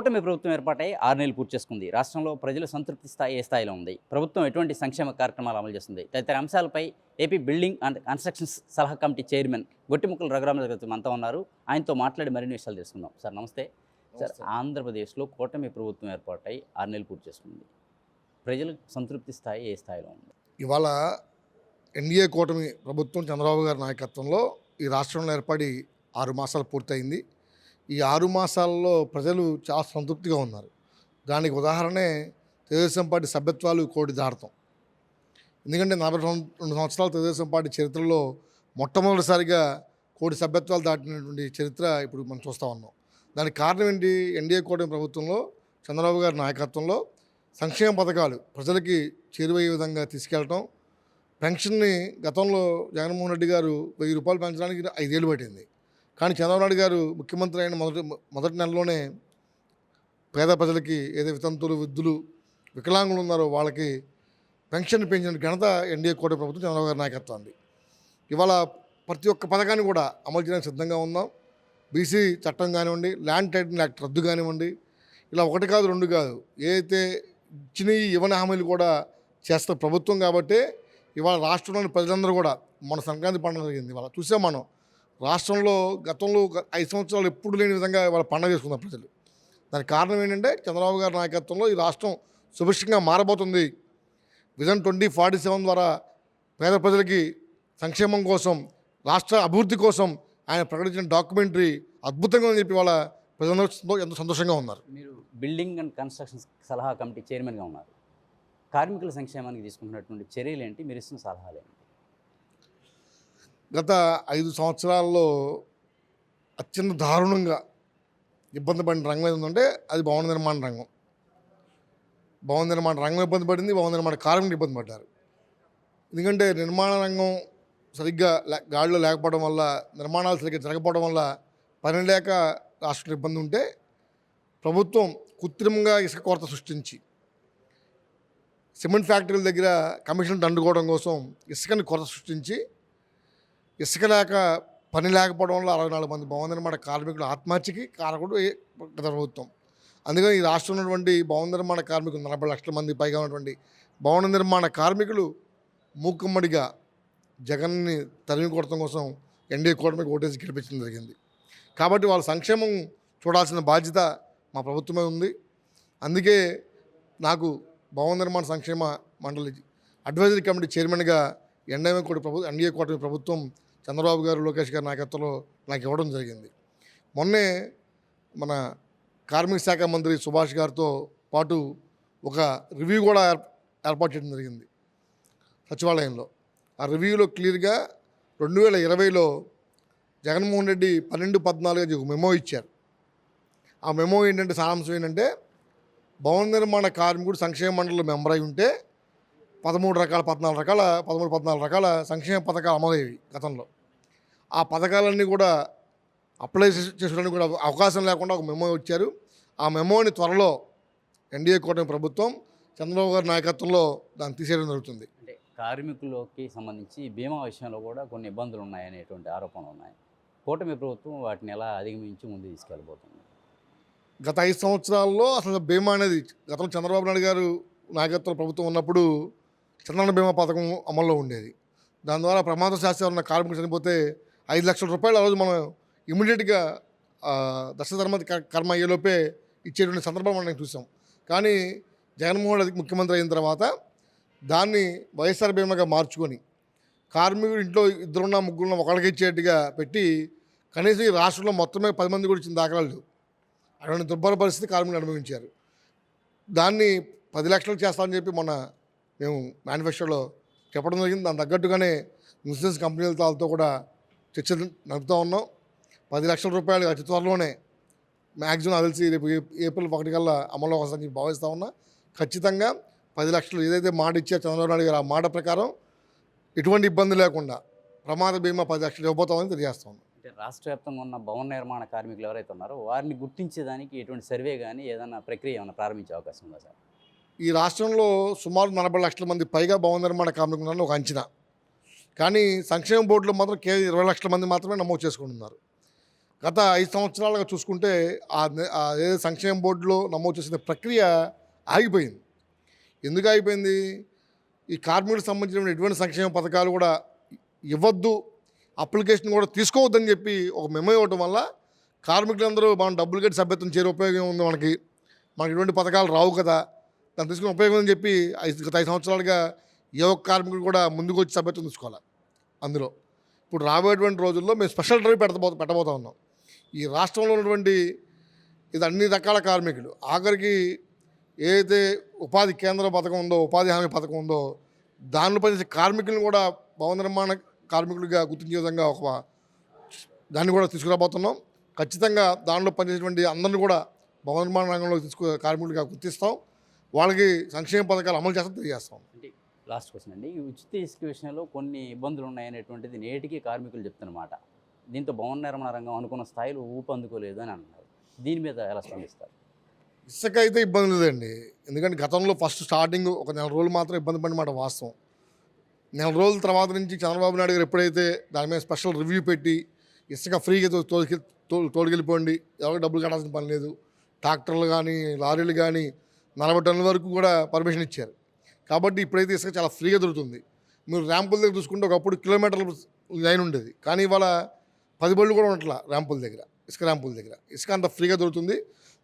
కూటమి ప్రభుత్వం ఏర్పాటై ఆరు నెలలు పూర్తి చేసుకుంది. రాష్ట్రంలో ప్రజల సంతృప్తి స్థాయి ఏ స్థాయిలో ఉంది? ప్రభుత్వం ఎటువంటి సంక్షేమ కార్యక్రమాలు అమలు చేస్తుంది? తదితర అంశాలపై ఏపీ బిల్డింగ్ అండ్ కన్స్ట్రక్షన్స్ సలహా కమిటీ చైర్మన్ గొట్టిముక్కల రఘురామరాజు మనతో ఉన్నారు. ఆయనతో మాట్లాడి మరిన్ని విషయాలు తెలుసుకుందాం. సార్ నమస్తే. సార్ ఆంధ్రప్రదేశ్లో కూటమి ప్రభుత్వం ఏర్పాటై ఆరు నెలలు పూర్తి చేసుకుంది. ప్రజల సంతృప్తి స్థాయి ఏ స్థాయిలో ఉంది? ఇవాళ ఎన్డీఏ కూటమి ప్రభుత్వం చంద్రబాబు గారి నాయకత్వంలో ఈ రాష్ట్రంలో ఏర్పడి ఆరు మాసాలు పూర్తయింది. ఈ ఆరు మాసాల్లో ప్రజలు చాలా సంతృప్తిగా ఉన్నారు. దానికి ఉదాహరణే తెలుగుదేశం పార్టీ సభ్యత్వాలు కోటి దాడతాం ఎందుకంటే నలభై రెండు సంవత్సరాల తెలుగుదేశం పార్టీ చరిత్రలో మొట్టమొదటిసారిగా కోటి సభ్యత్వాలు దాటినటువంటి చరిత్ర ఇప్పుడు మనం చూస్తూ ఉన్నాం. దానికి కారణం ఏంటి? ఎన్డీఏ కూటమి ప్రభుత్వంలో చంద్రబాబు గారి నాయకత్వంలో సంక్షేమ పథకాలు ప్రజలకి చేరువయ్యే విధంగా తీసుకెళ్ళటం పెన్షన్ని గతంలో జగన్మోహన్ రెడ్డి గారు వెయ్యి రూపాయలు పెంచడానికి ఐదేళ్ళు పట్టింది. కానీ చంద్రబాబు నాయుడు గారు ముఖ్యమంత్రి అయిన మొదటి మొదటి నెలలోనే పేద ప్రజలకి ఏదో వితంతులు వృద్ధులు వికలాంగులు ఉన్నారో వాళ్ళకి పెన్షన్ పెంచిన ఘనత ఎన్డీఏ కోట ప్రభుత్వం చంద్రబాబు గారి నాయకత్వాన్ని ఇవాళ ప్రతి ఒక్క పథకాన్ని కూడా అమలు చేయడానికి సిద్ధంగా ఉన్నాం. బీసీ చట్టం కానివ్వండి ల్యాండ్ టైటిల్ యాక్ట్ రద్దు కానివ్వండి ఇలా ఒకటి కాదు రెండు కాదు ఏదైతే ఇచ్చిన ఇవ్వని హామీలు కూడా చేస్తున్న ప్రభుత్వం కాబట్టి ఇవాళ రాష్ట్రంలోని ప్రజలందరూ కూడా మన సంక్రాంతి పండుగ జరిగింది ఇవాళ. చూసాం మనం రాష్ట్రంలో గతంలో ఐదు సంవత్సరాలు ఎప్పుడు లేని విధంగా వాళ్ళ పండగ చేసుకున్నారు ప్రజలు. దానికి కారణం ఏంటంటే చంద్రబాబు గారి నాయకత్వంలో ఈ రాష్ట్రం సుభిక్షంగా మారబోతుంది. విజన్ ట్వంటీ ఫార్టీ సెవెన్ ద్వారా పేద ప్రజలకి సంక్షేమం కోసం రాష్ట్ర అభివృద్ధి కోసం ఆయన ప్రకటించిన డాక్యుమెంటరీ అద్భుతంగా ఉందని చెప్పి వాళ్ళ ప్రజలందరూ ఎంతో సంతోషంగా ఉన్నారు. మీరు బిల్డింగ్ అండ్ కన్స్ట్రక్షన్ సలహా కమిటీ చైర్మన్గా ఉన్నారు. కార్మికుల సంక్షేమానికి తీసుకుంటున్నటువంటి చర్యలు ఏంటి? మీరు ఇస్తున్న సలహాలు ఏంటి? గత ఐదు సంవత్సరాల్లో అత్యంత దారుణంగా ఇబ్బంది పడిన రంగం ఏది ఉందంటే అది భవన నిర్మాణ రంగం. భవన నిర్మాణ రంగం ఇబ్బంది పడింది భవన నిర్మాణ కార్మికులు ఇబ్బంది పడ్డారు. ఎందుకంటే నిర్మాణ రంగం సరిగ్గా లే- గాడిలో లేకపోవడం వల్ల నిర్మాణాలు సరిగ్గా జరగకపోవడం వల్ల పని లేక రాష్ట్రంలో ఇబ్బంది ఉంటే ప్రభుత్వం కృత్రిమంగా ఇసుక కొరత సృష్టించి సిమెంట్ ఫ్యాక్టరీల దగ్గర కమిషన్ దండుకోవడం కోసం ఇసుకని కొరత సృష్టించి ఇసుక లేక పని లేకపోవడం వల్ల అరవై నాలుగు మంది భవన నిర్మాణ ఆత్మహత్యకి కారకుడు గత ప్రభుత్వం. అందుకని ఈ రాష్ట్రంలో ఉన్నటువంటి భవన నిర్మాణ కార్మికులు నలభై లక్షల మంది పైగా ఉన్నటువంటి భవన నిర్మాణ కార్మికులు మూకుమ్మడిగా జగన్ని తరిమి కొడటం కోసం ఎన్డీఏ కూటమికి ఓటేసి గెలిపించడం జరిగింది. కాబట్టి వాళ్ళ సంక్షేమం చూడాల్సిన బాధ్యత మా ప్రభుత్వమే ఉంది. అందుకే నాకు భవన నిర్మాణ సంక్షేమ మండలి అడ్వైజరీ కమిటీ చైర్మన్గా ఎన్డీఏ కోటి ప్రభు ఎన్డీఏ కూటమి ప్రభుత్వం చంద్రబాబు గారు లోకేష్ గారి నాయకత్వంలో నాకు ఇవ్వడం జరిగింది. మొన్నే మన కార్మిక శాఖ మంత్రి సుభాష్ గారితో పాటు ఒక రివ్యూ కూడా ఏర్పాటు చేయడం జరిగింది సచివాలయంలో. ఆ రివ్యూలో క్లియర్గా రెండు వేల ఇరవైలో జగన్మోహన్ రెడ్డి పన్నెండు పద్నాలుగు ఒక మెమో ఇచ్చారు. ఆ మెమో ఏంటంటే సారాంశం ఏంటంటే భవన నిర్మాణ కార్మికుడు సంక్షేమ మండలిలో మెంబర్ అయి ఉంటే పదమూడు రకాల పద్నాలుగు రకాల పదమూడు పద్నాలుగు రకాల సంక్షేమ పథకాలు అమలయ్యేవి గతంలో. ఆ పథకాలన్నీ కూడా అప్లై చేసే- చేసుకోవడానికి కూడా అవకాశం లేకుండా ఒక మెమో ఇచ్చారు. ఆ మెమోని త్వరలో ఎన్డీఏ కూటమి ప్రభుత్వం చంద్రబాబు గారి నాయకత్వంలో దాన్ని తీసేయడం జరుగుతుంది. అంటే కార్మికులకి సంబంధించి బీమా విషయంలో కూడా కొన్ని ఇబ్బందులు ఉన్నాయనేటువంటి ఆరోపణలు ఉన్నాయి. కూటమి ప్రభుత్వం వాటిని ఎలా అధిగమించి ముందు తీసుకెళ్ళబోతుంది? గత ఐదు సంవత్సరాల్లో అసలు బీమా అనేది గతంలో చంద్రబాబు నాయుడు గారు నాయకత్వ ప్రభుత్వం ఉన్నప్పుడు చంద్రన్న బీమా పథకం అమల్లో ఉండేది. దాని ద్వారా ప్రమాద శాస్త్రం ఉన్న కార్మికులు చనిపోతే ఐదు లక్షల రూపాయలు ఆ రోజు మనం ఇమీడియట్గా దశధర్మ కర్మ అయ్యేలోపే ఇచ్చేటువంటి సందర్భం మనం చూసాం. కానీ జగన్మోహన్ రెడ్డి ముఖ్యమంత్రి అయిన తర్వాత దాన్ని వైఎస్ఆర్ బీమాగా మార్చుకొని కార్మికుడు ఇంట్లో ఇద్దరున్న ముగ్గురున్న ఒకళ్ళకి ఇచ్చేట్టుగా పెట్టి కనీసం ఈ రాష్ట్రంలో మొత్తమే పది మంది కూడా ఇచ్చిన దాఖలాలు అటువంటి దుర్భర పరిస్థితి కార్మికులు అనుభవించారు. దాన్ని పది లక్షలు చేస్తామని చెప్పి మొన్న మేము మేనిఫెస్టోలో చెప్పడం జరిగింది. దాని తగ్గట్టుగానే ఇన్సూరెన్స్ కంపెనీలతో కూడా చర్చలు నడుపుతూ ఉన్నాం. పది లక్షల రూపాయలు అతి త్వరలోనే మ్యాక్సిమం నాకు రేపు ఏప్రిల్ ఒకటి కల్లా అమలు వస్తుందని చెప్పి భావిస్తూ ఉన్నా. ఖచ్చితంగా పది లక్షలు ఏదైతే మాట ఇచ్చారో చంద్రబాబు నాయుడు గారు ఆ మాట ప్రకారం ఎటువంటి ఇబ్బంది లేకుండా ప్రమాద బీమా పది లక్షలు ఇవ్వబోతామని తెలియజేస్తాం అంటే రాష్ట్ర వ్యాప్తంగా ఉన్న భవన నిర్మాణ కార్మికులు ఎవరైతే ఉన్నారో వారిని గుర్తించేదానికి ఎటువంటి సర్వే కానీ ఏదైనా ప్రక్రియ ఏమైనా ప్రారంభించే అవకాశం ఉందా సార్? ఈ రాష్ట్రంలో సుమారు నలభై లక్షల మంది పైగా భవన నిర్మాణ కార్మికులు ఉన్నారని ఒక అంచనా. కానీ సంక్షేమ బోర్డులో మాత్రం కేవలం ఇరవై లక్షల మంది మాత్రమే నమోదు చేసుకుంటున్నారు గత ఐదు సంవత్సరాలుగా చూసుకుంటే ఆ ఏదో సంక్షేమ బోర్డులో నమోదు చేసిన ప్రక్రియ ఆగిపోయింది. ఎందుకు ఆగిపోయింది? ఈ కార్మికులకు సంబంధించిన ఎటువంటి సంక్షేమ పథకాలు కూడా ఇవ్వద్దు అప్లికేషన్ కూడా తీసుకోవద్దని చెప్పి ఒక మెమో ఇవ్వడం వల్ల కార్మికులందరూ మనం డబ్బులు కట్టి సభ్యత్వం చేరే ఉపయోగం ఉంది మనకి? మనకి ఎటువంటి పథకాలు రావు కదా. దాన్ని తీసుకునే ఉపయోగం అని చెప్పి ఐదు గత ఐదు సంవత్సరాలుగా ఏ ఒక్క కార్మికుడు కూడా ముందుకు వచ్చి సభ్యత్వం తీసుకోవాలి? అందులో. ఇప్పుడు రాబోయేటువంటి రోజుల్లో మేము స్పెషల్ డ్రైవ్ పెట్టబో పెట్టబోతా ఉన్నాం. ఈ రాష్ట్రంలో ఉన్నటువంటి ఇది అన్ని రకాల కార్మికులు. ఆఖరికి ఏదైతే ఉపాధి కేంద్ర పథకం ఉందో ఉపాధి హామీ పథకం ఉందో దానిలో పనిచేసే కార్మికులను కూడా భవన నిర్మాణ కార్మికులుగా గుర్తించే విధంగా ఒక దాన్ని కూడా తీసుకురాబోతున్నాం. ఖచ్చితంగా దానిలో పనిచేసేటువంటి అందరిని కూడా భవన నిర్మాణ రంగంలో తీసుకు కార్మికులుగా గుర్తిస్తాం. వాళ్ళకి సంక్షేమ పథకాలు అమలు చేస్తాం తెలియజేస్తాం లాస్ట్ క్వశ్చన్ అండి. ఈ ఉచిత ఇసుక విషయంలో కొన్ని ఇబ్బందులు ఉన్నాయనేటువంటిది నేటికి కార్మికులు చెప్తున్నమాట. దీంతో భవన నిర్మాణ రంగం అనుకున్న స్థాయిలో ఊపందుకోలేదు అని అంటున్నారు దీని మీద ఎలా స్పందిస్తారు? ఇసుక అయితే ఇబ్బంది లేదండి. ఎందుకంటే గతంలో ఫస్ట్ స్టార్టింగ్ ఒక నెల రోజులు మాత్రం ఇబ్బంది పడిన మాట వాస్తవం. నెల రోజుల తర్వాత నుంచి చంద్రబాబు నాయుడు గారు ఎప్పుడైతే దాని మీద స్పెషల్ రివ్యూ పెట్టి ఇసుక ఫ్రీగా తో- తోలుకె తో- తోలుకెళ్ళిపోండి ఎవరికి డబ్బులు కట్టాల్సిన పని లేదు ట్రాక్టర్లు కానీ లారీలు కానీ నలభై టన్నుల వరకు కూడా పర్మిషన్ ఇచ్చారు. కాబట్టి ఇప్పుడైతే ఇసుక చాలా ఫ్రీగా దొరుకుతుంది. మీరు ర్యాంపుల దగ్గర చూసుకుంటే ఒకప్పుడు కిలోమీటర్ల లైన్ ఉండేది. కానీ ఇవాళ పది బళ్ళు కూడా ఉండట్లా ర్యాంపుల దగ్గర ఇసుక ర్యాంపుల దగ్గర. ఇసుక అంత ఫ్రీగా దొరుకుతుంది.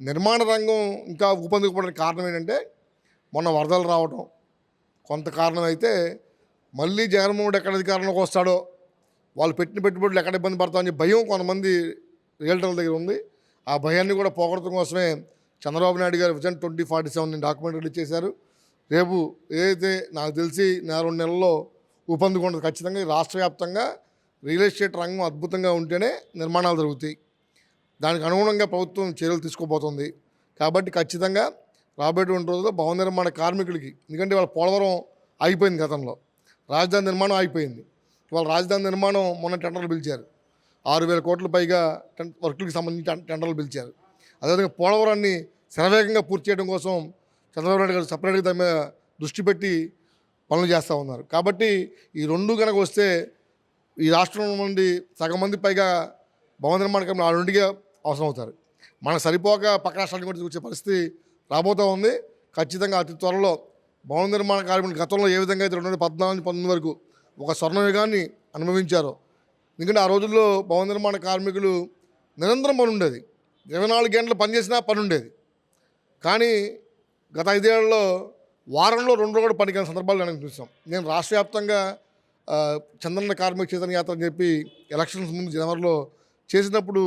నిర్మాణ రంగం ఇంకా ఊపందుకుపోవడానికి కారణం ఏంటంటే మొన్న వరదలు రావడం కొంత కారణం అయితే మళ్ళీ జగన్మోహన్ ఎక్కడ అధికారంలోకి వస్తాడో వాళ్ళు పెట్టిన పెట్టుబడులు ఎక్కడ ఇబ్బంది పడతామని భయం కొంతమంది రియల్టర్ల దగ్గర ఉంది. ఆ భయాన్ని కూడా పోగొట్టడం కోసమే చంద్రబాబు నాయుడు గారు vision twenty forty seven document release చేశారు. రేపు ఏదైతే నాకు తెలిసి నెల రెండు నెలల్లో ఊపందుకుంటుంది ఖచ్చితంగా రాష్ట్ర వ్యాప్తంగా రియల్ ఎస్టేట్ రంగం అద్భుతంగా ఉంటేనే నిర్మాణాలు జరుగుతాయి. దానికి అనుగుణంగా ప్రభుత్వం చర్యలు తీసుకోబోతుంది. కాబట్టి ఖచ్చితంగా రాబోయేటువంటి రోజుల్లో భవన నిర్మాణ కార్మికులకి ఎందుకంటే వాళ్ళ పోలవరం ఆగిపోయింది గతంలో. రాజధాని నిర్మాణం ఆగిపోయింది. వాళ్ళ రాజధాని నిర్మాణం మొన్న టెండర్లు పిలిచారు. ఆరు వేల కోట్ల పైగా టెన్ వర్కులకు సంబంధించి టెండర్లు పిలిచారు. అదేవిధంగా పోలవరాన్ని శరవేగంగా పూర్తి చేయడం కోసం చంద్రబాబు నాయుడు గారు సపరేట్గా దాని మీద దృష్టి పెట్టి పనులు చేస్తూ ఉన్నారు. కాబట్టి ఈ రెండు కనుక వస్తే ఈ రాష్ట్రం నుండి సగం మంది పైగా భవన నిర్మాణ కార్మికులు ఆ రెండుగా అవసరం అవుతారు. మనకు సరిపోక పక్క రాష్ట్రానికి కూడా వచ్చే పరిస్థితి రాబోతూ ఉంది. ఖచ్చితంగా అతి త్వరలో భవన నిర్మాణ కార్మికులు గతంలో ఏ విధంగా అయితే రెండు వేల పద్నాలుగు పంతొమ్మిది వరకు ఒక స్వర్ణయుగాన్ని అనుభవించారో ఎందుకంటే ఆ రోజుల్లో భవన నిర్మాణ కార్మికులు నిరంతరం పని ఉండేది ఇరవై నాలుగు గంటలు పనిచేసినా పని ఉండేది. కానీ గత ఐదేళ్ళలో వారంలో రెండు కూడా పనికిన సందర్భాలు నేను చూసాం నేను రాష్ట్ర వ్యాప్తంగా చంద్రన్న కార్మిక చేతన యాత్ర అని చెప్పి ఎలక్షన్స్ ముందు జనవరిలో చేసినప్పుడు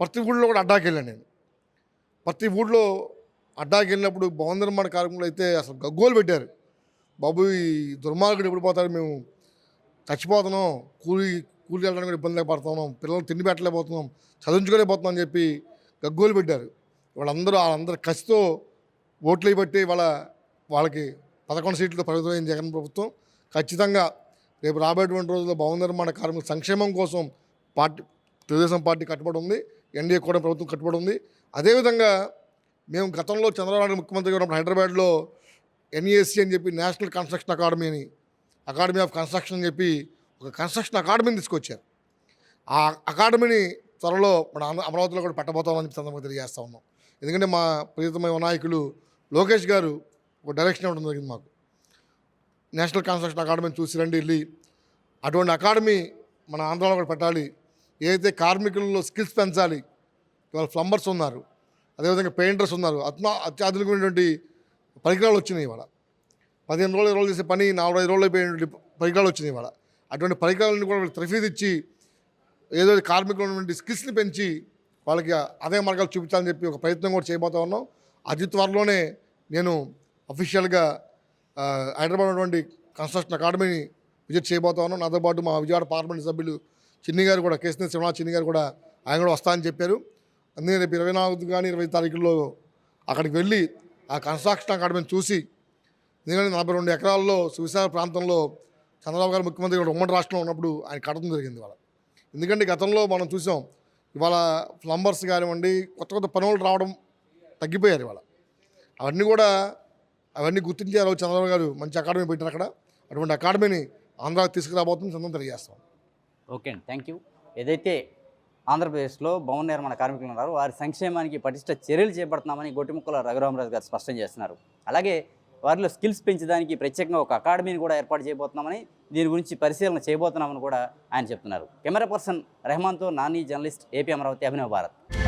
ప్రతి ఊళ్ళో కూడా అడ్డాకి వెళ్ళాను నేను. ప్రతి ఊళ్ళో అడ్డాకి వెళ్ళినప్పుడు భవన నిర్మాణ కార్మికులు అయితే అసలు గగ్గోలు పెట్టారు. బాబు ఈ దుర్మార్గుడు ఎప్పుడు పోతారు మేము చచ్చిపోతున్నాం కూలి కూలి వెళ్ళడానికి కూడా ఇబ్బంది లేకపోతున్నాం పిల్లలు తిండి పెట్టలేకపోతున్నాం చదివించుకోలేకపోతున్నాం అని చెప్పి గగ్గోలు పెట్టారు. వాళ్ళందరూ వాళ్ళందరూ కసితో ఓట్లు బట్టి వాళ్ళ వాళ్ళకి పదకొండు సీట్లు ప్రభుత్వం జగన్ ప్రభుత్వం. ఖచ్చితంగా రేపు రాబోయేటువంటి రోజుల్లో భవన నిర్మాణ కార్మికుల సంక్షేమం కోసం పార్టీ తెలుగుదేశం పార్టీ కట్టుబడి ఉంది. ఎన్డీఏ కూడా ప్రభుత్వం కట్టుబడి ఉంది. అదేవిధంగా మేము గతంలో చంద్రబాబు నాయుడు ముఖ్యమంత్రిగా ఉన్నప్పుడు హైదరాబాద్లో ఎన్ఈఎస్సి అని చెప్పి నేషనల్ కన్స్ట్రక్షన్ అకాడమీ అని అకాడమీ ఆఫ్ కన్స్ట్రక్షన్ అని చెప్పి ఒక కన్స్ట్రక్షన్ అకాడమీని తీసుకొచ్చారు. ఆ అకాడమీని త్వరలో మన అమరావతిలో కూడా పెట్టబోతామని చెప్పి సందర్భంగా తెలియజేస్తా ఉన్నాం. ఎందుకంటే మా ప్రియతమైన నాయకులు లోకేష్ గారు ఒక డైరెక్షన్ ఇవ్వడం జరిగింది మాకు. నేషనల్ కన్స్ట్రక్షన్ అకాడమీని చూసి రండి వెళ్ళి. అటువంటి అకాడమీ మన ఆంధ్రాలో కూడా పెట్టాలి. ఏదైతే కార్మికులలో స్కిల్స్ పెంచాలి ఇవాళ ప్లంబర్స్ ఉన్నారు అదేవిధంగా పెయింటర్స్ ఉన్నారు అత్మ అత్యాధునికమైనటువంటి పరికరాలు వచ్చినాయి ఇవాళ. పదిహేను రోజులు ఇరవై రోజులు చేసే పని నాలుగు ఐదు రోజులు అయిపోయినటువంటి పరికరాలు వచ్చినాయి ఇవాళ. అటువంటి పరికరాలను కూడా వాళ్ళకి ఇచ్చి ఏదో కార్మికులు ఉన్నటువంటి స్కిల్స్ని పెంచి వాళ్ళకి అదే మార్గాలు చూపించాలని చెప్పి ఒక ప్రయత్నం కూడా చేయబోతా ఉన్నాం. అతి త్వరలోనే నేను అఫీషియల్గా హైదరాబాద్ ఉన్నటువంటి కన్స్ట్రక్షన్ అకాడమీని విజిట్ చేయబోతా ఉన్నాం. నాతో పాటు మా విజయవాడ పార్లమెంట్ సభ్యులు చిన్ని గారు కూడా కేసీఆర్ శ్రీనివాస్ చిన్ని గారు కూడా ఆయన కూడా వస్తా అని చెప్పారు. అందుకే రేపు ఇరవై నాలుగు కానీ ఇరవై తారీఖుల్లో అక్కడికి వెళ్ళి ఆ కన్స్ట్రక్షన్ అకాడమీని చూసి ఎందుకంటే నలభై రెండు ఎకరాల్లో సువిశాల ప్రాంతంలో చంద్రబాబు గారు ముఖ్యమంత్రి ఉమ్మడి రాష్ట్రంలో ఉన్నప్పుడు ఆయన కట్టడం జరిగింది వాళ్ళ ఎందుకంటే గతంలో మనం చూసాం ఇవాళ ప్లంబర్స్ కానివ్వండి కొత్త కొత్త పనులు రావడం తగ్గిపోయారు ఇవాళ. అవన్నీ కూడా అవన్నీ గుర్తించారు చంద్రబాబు గారు. మంచి అకాడమీ పెట్టారు అక్కడ. అటువంటి అకాడమీని ఆంధ్రాకి తీసుకురాబోతుంది చంద్రం తెలియజేస్తాం. ఓకే అండి. Thank you. ఏదైతే ఆంధ్రప్రదేశ్లో భవన నిర్మాణ కార్మికులు ఉన్నారు వారి సంక్షేమానికి పటిష్ట చర్యలు చేపడుతున్నామని గొట్టిముక్కల రఘురామరాజు గారు స్పష్టం చేస్తున్నారు. అలాగే వారిలో స్కిల్స్ పెంచడానికి ప్రత్యేకంగా ఒక అకాడమీని కూడా ఏర్పాటు చేయబోతున్నామని దీని గురించి పరిశీలన చేయబోతున్నామని కూడా ఆయన చెప్తున్నారు. కెమెరా పర్సన్ రెహమాన్తో నాని జర్నలిస్ట్ ఏపీ అమరావతి అభినవ్ భారత్.